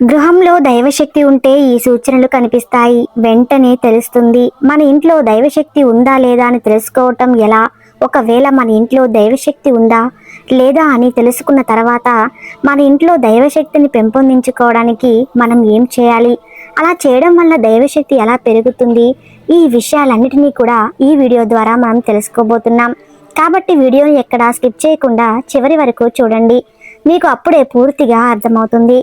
గృహంలో దైవశక్తి ఉంటే ఈ సూచనలు కనిపిస్తాయి. వెంటనే తెలుస్తుంది మన ఇంట్లో దైవశక్తి ఉందా లేదా అని తెలుసుకోవటం ఎలా? ఒకవేళ మన ఇంట్లో దైవశక్తి ఉందా లేదా అని తెలుసుకున్న తర్వాత మన ఇంట్లో దైవశక్తిని పెంపొందించుకోవడానికి మనం ఏం చేయాలి? అలా చేయడం వల్ల దైవశక్తి ఎలా పెరుగుతుంది? ఈ విషయాలన్నిటినీ కూడా ఈ వీడియో ద్వారా మనం తెలుసుకోబోతున్నాం. కాబట్టి వీడియోని ఎక్కడా స్కిప్ చేయకుండా చివరి వరకు చూడండి. మీకు అప్పుడే పూర్తిగా అర్థమవుతుంది.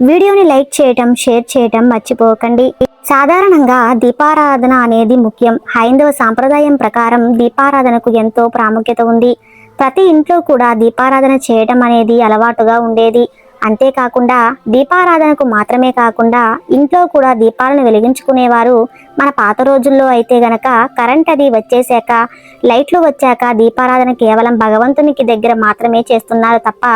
వీడియోని లైక్ చేయటం షేర్ చేయటం మర్చిపోకండి. సాధారణంగా దీపారాధన అనేది ముఖ్యం. హైందవ సాంప్రదాయం ప్రకారం దీపారాధనకు ఎంతో ప్రాముఖ్యత ఉంది. ప్రతి ఇంట్లో కూడా దీపారాధన చేయటం అనేది అలవాటుగా ఉండేది. అంతేకాకుండా దీపారాధనకు మాత్రమే కాకుండా ఇంట్లో కూడా దీపాలను వెలిగించుకునేవారు మన పాత రోజుల్లో అయితే గనక కరెంట్ అది వచ్చేసాక లైట్లు వచ్చాక దీపారాధన కేవలం భగవంతునికి దగ్గర మాత్రమే చేస్తున్నారు తప్ప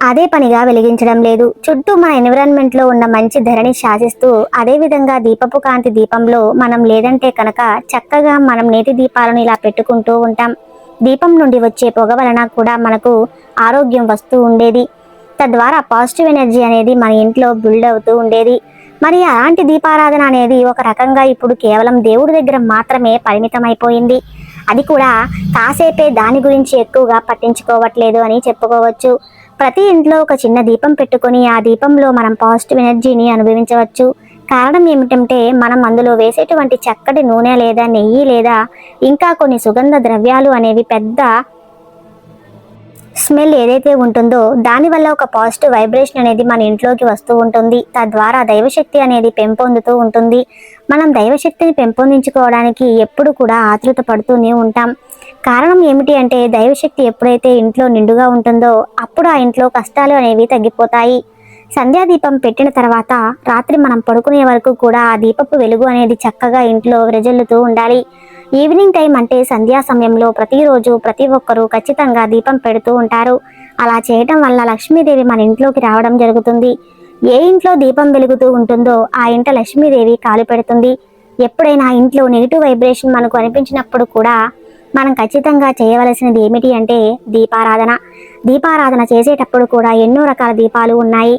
అదే పనిగా వెలిగించడం లేదు. చుట్టూ మన ఎన్విరాన్మెంట్లో ఉన్న మంచి ధరని శాసిస్తూ అదే విధంగా దీపపు కాంతి దీపంలో మనం లేదంటే కనుక చక్కగా మనం నేతి దీపాలను ఇలా పెట్టుకుంటూ ఉంటాం. దీపం నుండి వచ్చే పొగ వలన కూడా మనకు ఆరోగ్యం వస్తూ ఉండేది. తద్వారా పాజిటివ్ ఎనర్జీ అనేది మన ఇంట్లో బిల్డ్ అవుతూ ఉండేది. మరి అలాంటి దీపారాధన అనేది ఒక రకంగా ఇప్పుడు కేవలం దేవుడి దగ్గర మాత్రమే పరిమితమైపోయింది. అది కూడా కాసేపే దాని గురించి ఎక్కువగా పట్టించుకోవట్లేదు అని చెప్పుకోవచ్చు. ప్రతి ఇంట్లో ఒక చిన్న దీపం పెట్టుకొని ఆ దీపంలో మనం పాజిటివ్ ఎనర్జీని అనుభవించవచ్చు. కారణం ఏమిటంటే మనం అందులో వేసేటువంటి చక్కటి నూనె లేదా నెయ్యి లేదా ఇంకా కొన్ని సుగంధ ద్రవ్యాలు అనేవి పెద్ద స్మెల్ ఏదైతే ఉంటుందో దానివల్ల ఒక పాజిటివ్ వైబ్రేషన్ అనేది మన ఇంట్లోకి వస్తూ ఉంటుంది. తద్వారా దైవశక్తి అనేది పెంపొందుతూ ఉంటుంది. మనం దైవశక్తిని పెంపొందించుకోవడానికి ఎప్పుడు కూడా ఆతృత పడుతూనే ఉంటాం. కారణం ఏమిటి అంటే దైవశక్తి ఎప్పుడైతే ఇంట్లో నిండుగా ఉంటుందో అప్పుడు ఆ ఇంట్లో కష్టాలు అనేవి తగ్గిపోతాయి. సంధ్యాదీపం పెట్టిన తర్వాత రాత్రి మనం పడుకునే వరకు కూడా ఆ దీపపు వెలుగు అనేది చక్కగా ఇంట్లో విరజల్లుతూ ఉండాలి. ఈవినింగ్ టైం అంటే సంధ్యా సమయంలో ప్రతిరోజు ప్రతి ఒక్కరూ ఖచ్చితంగా దీపం పెడుతూ ఉంటారు. అలా చేయటం వల్ల లక్ష్మీదేవి మన ఇంట్లోకి రావడం జరుగుతుంది. ఏ ఇంట్లో దీపం వెలుగుతూ ఉంటుందో ఆ ఇంట లక్ష్మీదేవి కాలు పెడుతుంది. ఎప్పుడైనా ఇంట్లో నెగిటివ్ వైబ్రేషన్ మనకు అనిపించినప్పుడు కూడా మనం ఖచ్చితంగా చేయవలసినది ఏమిటి అంటే దీపారాధన. దీపారాధన చేసేటప్పుడు కూడా ఎన్నో రకాల దీపాలు ఉన్నాయి.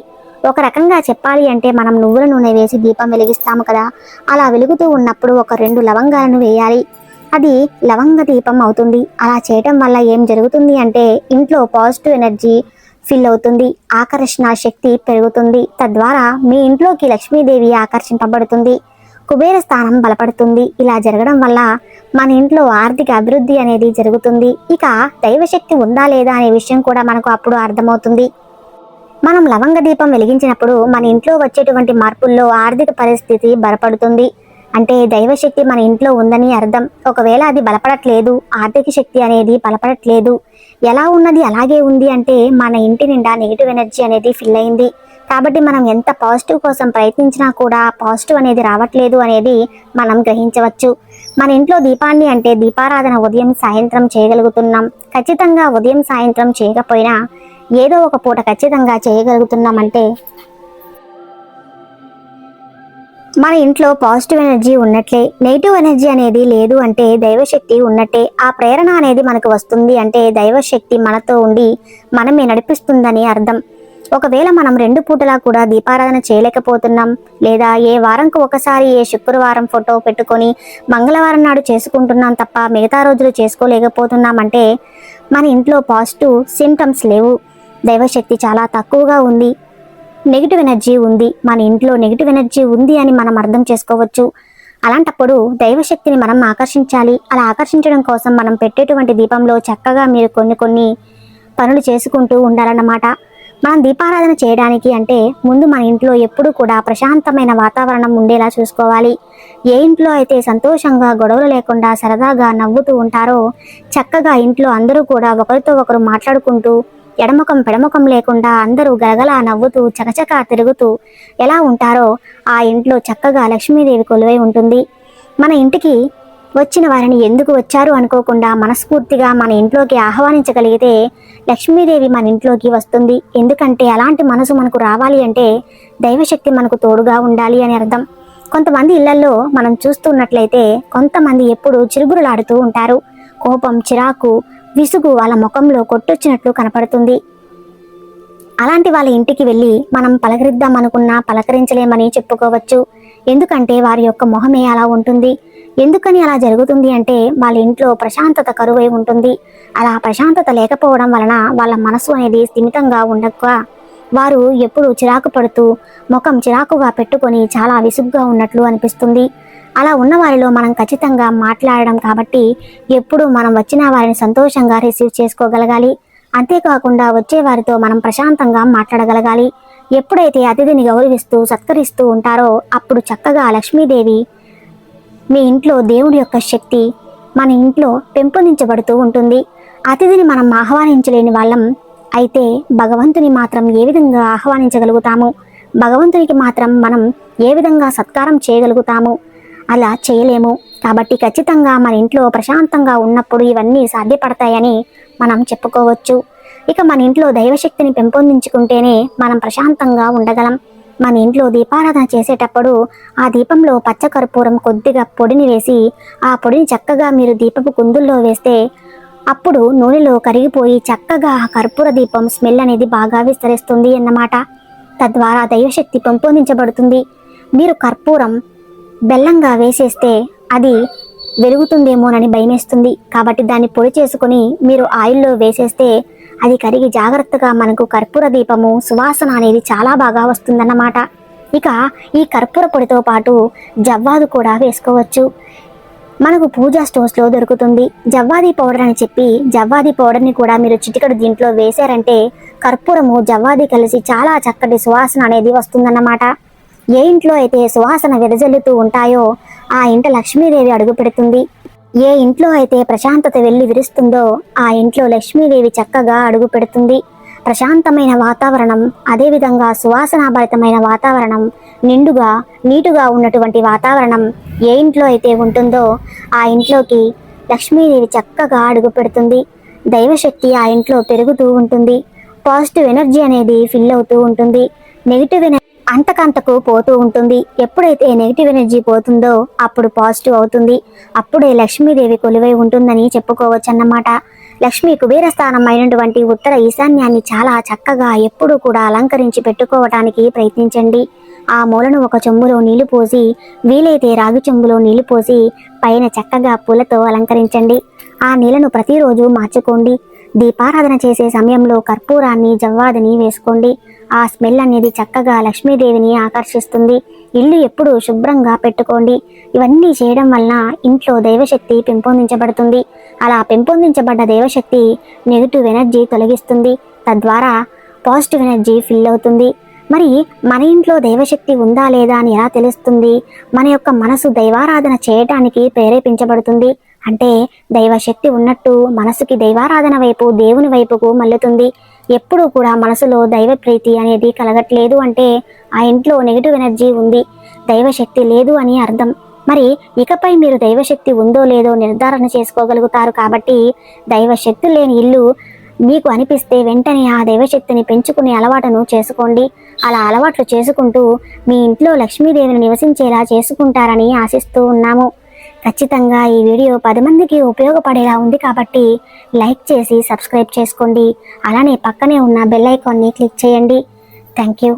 ఒక రకంగా చెప్పాలి అంటే మనం నువ్వుల నూనె వేసి దీపం వెలిగిస్తాము కదా. అలా వెలుగుతూ ఉన్నప్పుడు ఒక రెండు లవంగాలను వేయాలి. అది లవంగ దీపం అవుతుంది. అలా చేయటం వల్ల ఏం జరుగుతుంది అంటే ఇంట్లో పాజిటివ్ ఎనర్జీ ఫిల్ అవుతుంది. ఆకర్షణ శక్తి పెరుగుతుంది. తద్వారా మీ ఇంట్లోకి లక్ష్మీదేవి ఆకర్షింపబడుతుంది. కుబేర స్థానం బలపడుతుంది. ఇలా జరగడం వల్ల మన ఇంట్లో ఆర్థిక అభివృద్ధి అనేది జరుగుతుంది. ఇక దైవశక్తి ఉందా లేదా అనే విషయం కూడా మనకు అప్పుడు అర్థమవుతుంది. మనం లవంగ దీపం వెలిగించినప్పుడు మన ఇంట్లో వచ్చేటువంటి మార్పుల్లో ఆర్థిక పరిస్థితి బలపడుతుంది. అంటే దైవశక్తి మన ఇంట్లో ఉందని అర్థం. ఒకవేళ అది బలపడట్లేదు ఆర్థిక శక్తి అనేది బలపడట్లేదు ఎలా ఉన్నది అలాగే ఉంది అంటే మన ఇంటి నిండా నెగిటివ్ ఎనర్జీ అనేది ఫిల్ అయింది. కాబట్టి మనం ఎంత పాజిటివ్ కోసం ప్రయత్నించినా కూడా పాజిటివ్ అనేది రావట్లేదు అనేది మనం గ్రహించవచ్చు. మన ఇంట్లో దీపాన్ని అంటే దీపారాధన ఉదయం సాయంత్రం చేయగలుగుతున్నాం. ఖచ్చితంగా ఉదయం సాయంత్రం చేయకపోయినా ఏదో ఒక పూట ఖచ్చితంగా చేయగలుగుతున్నామంటే మన ఇంట్లో పాజిటివ్ ఎనర్జీ ఉన్నట్లే నెగిటివ్ ఎనర్జీ అనేది లేదు అంటే దైవశక్తి ఉన్నట్టే ఆ ప్రేరణ అనేది మనకు వస్తుంది అంటే దైవశక్తి మనతో ఉండి మనమే నడిపిస్తుందని అర్థం. ఒకవేళ మనం రెండు పూటలా కూడా దీపారాధన చేయలేకపోతున్నాం లేదా ఏ వారంకు ఒకసారి ఏ శుక్రవారం ఫోటో పెట్టుకొని మంగళవారం నాడు చేసుకుంటున్నాం తప్ప మిగతా రోజులు చేసుకోలేకపోతున్నామంటే మన ఇంట్లో పాజిటివ్ సింటమ్స్ లేవు. దైవశక్తి చాలా తక్కువగా ఉంది. నెగిటివ్ ఎనర్జీ ఉంది. మన ఇంట్లో నెగిటివ్ ఎనర్జీ ఉంది అని మనం అర్థం చేసుకోవచ్చు. అలాంటప్పుడు దైవశక్తిని మనం ఆకర్షించాలి. అలా ఆకర్షించడం కోసం మనం పెట్టేటువంటి దీపంలో చక్కగా మీరు కొన్ని కొన్ని పనులు చేసుకుంటూ ఉండాలన్నమాట. మనం దీపారాధన చేయడానికి అంటే ముందు మన ఇంట్లో ఎప్పుడూ కూడా ప్రశాంతమైన వాతావరణం ఉండేలా చూసుకోవాలి. ఏ ఇంట్లో అయితే సంతోషంగా గొడవలు లేకుండా సరదాగా నవ్వుతూ ఉంటారో చక్కగా ఇంట్లో అందరూ కూడా ఒకరితో ఒకరు మాట్లాడుకుంటూ ఎడముఖం పెడముఖం లేకుండా అందరూ గలగలా నవ్వుతూ చకచకా తిరుగుతూ ఎలా ఉంటారో ఆ ఇంట్లో చక్కగా లక్ష్మీదేవి కొలువై ఉంటుంది. మన ఇంటికి వచ్చిన వారిని ఎందుకు వచ్చారు అనుకోకుండా మనస్ఫూర్తిగా మన ఇంట్లోకి ఆహ్వానించగలిగితే లక్ష్మీదేవి మన ఇంట్లోకి వస్తుంది. ఎందుకంటే అలాంటి మనసు మనకు రావాలి అంటే దైవశక్తి మనకు తోడుగా ఉండాలి అని అర్థం. కొంతమంది ఇళ్ళలో మనం చూస్తున్నట్లయితే కొంతమంది ఎప్పుడు చిరుగురులాడుతూ ఉంటారు. కోపం చిరాకు విసుగు వాళ్ళ ముఖంలో కొట్టొచ్చినట్లు కనపడుతుంది. అలాంటి వాళ్ళ ఇంటికి వెళ్ళి మనం పలకరిద్దాం అనుకున్నా పలకరించలేమని చెప్పుకోవచ్చు. ఎందుకంటే వారి యొక్క మొహమే అలా ఉంటుంది. ఎందుకని అలా జరుగుతుంది అంటే వాళ్ళ ఇంట్లో ప్రశాంతత కరువై ఉంటుంది. అలా ప్రశాంతత లేకపోవడం వలన వాళ్ళ మనసు అనేది స్థిమితంగా ఉండక వారు ఎప్పుడు చిరాకు పడుతూ ముఖం చిరాకుగా పెట్టుకొని చాలా విసుగ్గా ఉన్నట్లు అనిపిస్తుంది. అలా ఉన్న వారిలో మనం ఖచ్చితంగా మాట్లాడడం కాబట్టి ఎప్పుడు మనం వచ్చిన వారిని సంతోషంగా రిసీవ్ చేసుకోగలగాలి. అంతేకాకుండా వచ్చే వారితో మనం ప్రశాంతంగా మాట్లాడగలగాలి. ఎప్పుడైతే అతిథిని గౌరవిస్తూ సత్కరిస్తూ ఉంటారో అప్పుడు చక్కగా లక్ష్మీదేవి మీ ఇంట్లో దేవుడి యొక్క శక్తి మన ఇంట్లో పెంపొందించబడుతూ ఉంటుంది. అతిథిని మనం ఆహ్వానించలేని వాళ్ళం అయితే భగవంతుని మాత్రం ఏ విధంగా ఆహ్వానించగలుగుతాము? భగవంతునికి మాత్రం మనం ఏ విధంగా సత్కారం చేయగలుగుతాము? అలా చేయలేము. కాబట్టి ఖచ్చితంగా మన ఇంట్లో ప్రశాంతంగా ఉన్నప్పుడు ఇవన్నీ సాధ్యపడతాయని మనం చెప్పుకోవచ్చు. ఇక మన ఇంట్లో దైవశక్తిని పెంపొందించుకుంటేనే మనం ప్రశాంతంగా ఉండగలం. మన ఇంట్లో దీపారాధన చేసేటప్పుడు ఆ దీపంలో పచ్చకర్పూరం కొద్దిగా పొడిని వేసి ఆ పొడిని చక్కగా మీరు దీపపు కుందుల్లో వేస్తే అప్పుడు నూనెలో కరిగిపోయి చక్కగా ఆ కర్పూర దీపం స్మెల్ అనేది బాగా విస్తరిస్తుంది అన్నమాట. తద్వారా దైవశక్తి పెంపొందించబడుతుంది. మీరు కర్పూరం బెల్లంగా వేసేస్తే అది వెలుగుతుందేమోనని భయమేస్తుంది. కాబట్టి దాన్ని పొడి చేసుకుని మీరు ఆయిల్లో వేసేస్తే అది కరిగి జాగ్రత్తగా మనకు కర్పూర దీపము సువాసన అనేది చాలా బాగా వస్తుందన్నమాట. ఇక ఈ కర్పూర పొడితో పాటు జవ్వాదు కూడా వేసుకోవచ్చు. మనకు పూజా స్టోర్స్లో దొరుకుతుంది. జవ్వాది పౌడర్ అని చెప్పి జవ్వాది పౌడర్ని కూడా మీరు చిటికడు దీంట్లో వేశారంటే కర్పూరము జవ్వాది కలిసి చాలా చక్కటి సువాసన అనేది వస్తుందన్నమాట. ఏ ఇంట్లో అయితే సువాసన వెదజల్లుతూ ఉంటాయో ఆ ఇంట లక్ష్మీదేవి అడుగు పెడుతుంది. ఏ ఇంట్లో అయితే ప్రశాంతత వెళ్ళి విరుస్తుందో ఆ ఇంట్లో లక్ష్మీదేవి చక్కగా అడుగు పెడుతుంది. ప్రశాంతమైన వాతావరణం అదేవిధంగా సువాసనాభరితమైన వాతావరణం నిండుగా నీటుగా ఉన్నటువంటి వాతావరణం ఏ ఇంట్లో అయితే ఉంటుందో ఆ ఇంట్లోకి లక్ష్మీదేవి చక్కగా అడుగు పెడుతుంది. దైవశక్తి ఆ ఇంట్లో పెరుగుతూ ఉంటుంది. పాజిటివ్ ఎనర్జీ అనేది ఫిల్ అవుతూ ఉంటుంది. నెగిటివ్ ఎనర్జీ అంతకంతకు పోతూ ఉంటుంది. ఎప్పుడైతే నెగిటివ్ ఎనర్జీ పోతుందో అప్పుడు పాజిటివ్ అవుతుంది. అప్పుడే లక్ష్మీదేవి కొలువై ఉంటుందని చెప్పుకోవచ్చు అన్నమాట లక్ష్మీ కుబేర స్థానం అయినటువంటి ఉత్తర ఈశాన్యాన్ని చాలా చక్కగా ఎప్పుడూ కూడా అలంకరించి పెట్టుకోవటానికి ప్రయత్నించండి. ఆ మూలను ఒక చెంబులో నీళ్ళు పోసి వీలైతే రాగి చెంబులో నీళ్ళు పోసి పైన చక్కగా పూలతో అలంకరించండి. ఆ నీళ్ళను ప్రతిరోజు మార్చుకోండి. దీపారాధన చేసే సమయంలో కర్పూరాన్ని జవ్వాదిని వేసుకోండి. ఆ స్మెల్ అనేది చక్కగా లక్ష్మీదేవిని ఆకర్షిస్తుంది. ఇల్లు ఎప్పుడు శుభ్రంగా పెట్టుకోండి. ఇవన్నీ చేయడం వలన ఇంట్లో దైవశక్తి పెంపొందించబడుతుంది. అలా పెంపొందించబడ్డ దైవశక్తి నెగిటివ్ ఎనర్జీ తొలగిస్తుంది. తద్వారా పాజిటివ్ ఎనర్జీ ఫిల్ అవుతుంది. మరి మన ఇంట్లో దైవశక్తి ఉందా లేదా అని ఎలా తెలుస్తుంది? మన యొక్క మనసు దైవారాధన చేయటానికి ప్రేరేపించబడుతుంది. అంటే దైవశక్తి ఉన్నట్టు మనసుకి దైవారాధన వైపు దేవుని వైపుకు మల్లుతుంది ఎప్పుడూ కూడా మనసులో దైవ ప్రీతి అనేది కలగట్లేదు అంటే ఆ ఇంట్లో నెగిటివ్ ఎనర్జీ ఉంది. దైవశక్తి లేదు అని అర్థం. మరి ఇకపై మీరు దైవశక్తి ఉందో లేదో నిర్ధారణ చేసుకోగలుగుతారు కాబట్టి దైవశక్తి లేని ఇల్లు మీకు అనిపిస్తే వెంటనే ఆ దైవశక్తిని పెంచుకునే అలవాటును చేసుకోండి. అలా అలవాట్లు చేసుకుంటూ మీ ఇంట్లో లక్ష్మీదేవిని నివసించేలా చేసుకుంటారని ఆశిస్తూ ఉన్నాము. ఖచ్చితంగా ఈ వీడియో పది మందికి ఉపయోగపడేలా ఉంది కాబట్టి లైక్ చేసి సబ్స్క్రైబ్ చేసుకోండి. అలానే పక్కనే ఉన్న బెల్ ఐకాన్ని క్లిక్ చేయండి. Thank you.